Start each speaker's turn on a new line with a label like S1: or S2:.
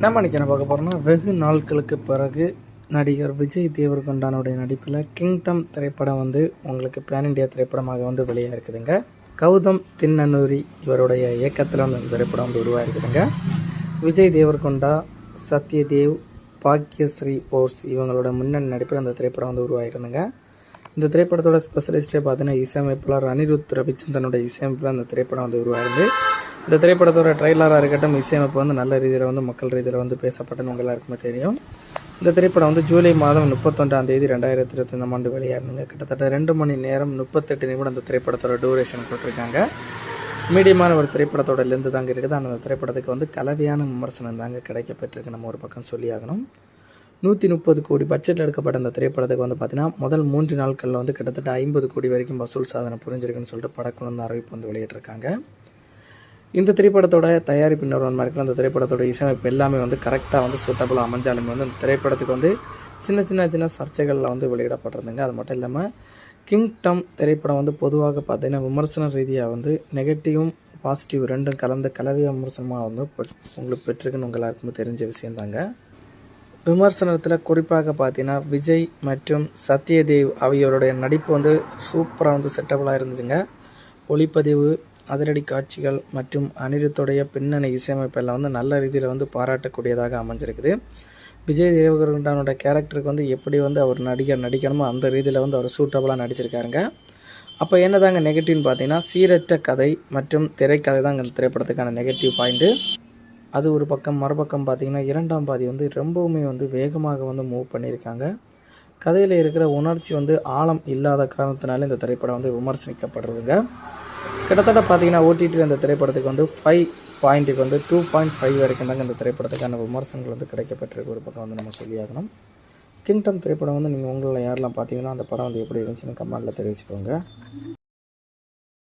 S1: நம்ம என்ன பார்க்க போகிறோம்னா வெகு நாட்களுக்கு பிறகு நடிகர் விஜய் தேவர்கொண்டானுடைய நடிப்பில் கிங்டம் திரைப்படம் வந்து உங்களுக்கு பேன் இண்டியா திரைப்படமாக வந்து வெளியாக இருக்குதுங்க. கௌதம் தின்னனூரி இவருடைய இயக்கத்தில் வந்து அந்த திரைப்படம் வந்து உருவாகிருக்குதுங்க விஜய் தேவர்கொண்டா சத்யதேவ் பாக்யஸ்ரீ போர்ஸ் இவங்களோட முன்னணி நடிப்பில் அந்த திரைப்படம் வந்து உருவாகிருந்துங்க இந்த திரைப்படத்தோட ஸ்பெஷலிஸ்ட்டே பார்த்தீங்கன்னா இசையமைப்பாளர் அனிருத் ரவிச்சந்தனோட இசையமைப்பில் அந்த திரைப்படம் வந்து உருவாகுது இந்த திரைப்படத்தோட ட்ரைலராக இருக்கட்டும் இசையமைப்பு வந்து நல்ல ரீதியில் வந்து மக்கள் ரீதியில் வந்து பேசப்பட்டது உங்கள் எல்லாருக்குமே தெரியும். இந்த திரைப்படம் வந்து ஜூலை மாதம் முப்பத்தொன்றாம் தேதி ரெண்டாயிரத்தி இருபத்தொன்னாம் ஆண்டு வெளியாயிருந்துங்க. கிட்டத்தட்ட ரெண்டு மணி நேரம் முப்பத்தெட்டு நிமிடம் அந்த திரைப்படத்தோட டூரேஷன் கொடுத்துருக்காங்க. மீடியமான ஒரு திரைப்படத்தோட லெந்து தாங்க இருக்குது. ஆனால் அந்த திரைப்படத்துக்கு வந்து கலவையான விமர்சனம் தாங்க கிடைக்கப்பட்டிருக்கு நம்ம ஒரு பக்கம் சொல்லி ஆகணும் நூற்றி முப்பது கோடி பட்ஜெட்டில் எடுக்கப்பட்ட அந்த திரைப்படத்துக்கு வந்து பார்த்தீங்கன்னா முதல் மூன்று நாட்களில் வந்து கிட்டத்தட்ட ஐம்பது கோடி வரைக்கும் வசூல் சாதனை புரிஞ்சிருக்குன்னு சொல்லிட்டு படக்குழு வந்து அறிவிப்பு வந்து வெளியிட்டிருக்காங்க. இந்த திரைப்படத்தோட தயாரிப்பு நிறுவனமாக இருக்கிற அந்த திரைப்படத்தோட இசையமைப்பு எல்லாமே வந்து கரெக்டாக வந்து சூட்டபுளாக அமைஞ்சாலுமே வந்து அந்த திரைப்படத்துக்கு வந்து சின்ன சின்ன சின்ன சர்ச்சைகளில் வந்து வெளியிடப்பட்டிருந்தாங்க அது மட்டும் இல்லாமல் கிங்டம் திரைப்படம் வந்து பொதுவாக பார்த்தீங்கன்னா விமர்சன ரீதியாக வந்து நெகட்டிவும் பாசிட்டிவ் ரெண்டும் கலந்த கலவையாக விமர்சனமாக வந்து உங்களுக்கு பெற்றிருக்குன்னு உங்கள் எல்லாருக்குமே தெரிஞ்ச விஷயந்தாங்க விமர்சனத்தில் குறிப்பாக பார்த்தீங்கன்னா விஜய் மற்றும் சத்யதேவ் அவையோருடைய நடிப்பு வந்து சூப்பராக வந்து செட்டபுளாக இருந்துச்சுங்க. ஒளிப்பதிவு அதிரடி காட்சிகள் மற்றும் அனிருத்துடைய பின்னணி இசையமைப்பெல்லாம் வந்து நல்ல ரீதியில் வந்து பாராட்டக்கூடியதாக அமைஞ்சிருக்குது. விஜய் தேவகருண்டானோட கேரக்டருக்கு வந்து எப்படி வந்து அவர் நடிகர் நடிக்கணுமோ அந்த ரீதியில் வந்து அவர் சூட்டபுளாக நடிச்சிருக்காருங்க. அப்போ என்னதாங்க நெகட்டிவ்னு பார்த்தீங்கன்னா சீரற்ற கதை மற்றும் திரைக்கதை தான் இந்த திரைப்படத்துக்கான நெகட்டிவ் பாயிண்ட்டு அது ஒரு பக்கம் மறுபக்கம் பார்த்தீங்கன்னா இரண்டாம் பாதி வந்து ரொம்பவுமே வந்து வேகமாக வந்து மூவ் பண்ணியிருக்காங்க. கதையில் இருக்கிற உணர்ச்சி வந்து ஆழம் இல்லாத காரணத்தினால இந்த திரைப்படம் வந்து விமர்சிக்கப்படுறதுங்க கிட்டத்தட்ட பார்த்தீங்கன்னா ஓடிடியில் இந்த திரைப்படத்துக்கு வந்து ஃபைவ் பாயிண்ட்டுக்கு வந்து டூ பாயிண்ட் ஃபைவ் வரைக்கும் தாங்க இந்த திரைப்படத்துக்கான விமர்சனங்கள் வந்து கிடைக்கப்பட்டிருக்கு. ஒரு பக்கம் வந்து நம்ம சொல்லியாகணும். கிங்டம் திரைப்படம் வந்து நீங்கள் உங்களில் யாரெல்லாம் பார்த்தீங்கன்னா அந்த படம் வந்து எப்படி இருந்துச்சுன்னு கமெண்ட்டில் தெரிவிச்சுக்கோங்க.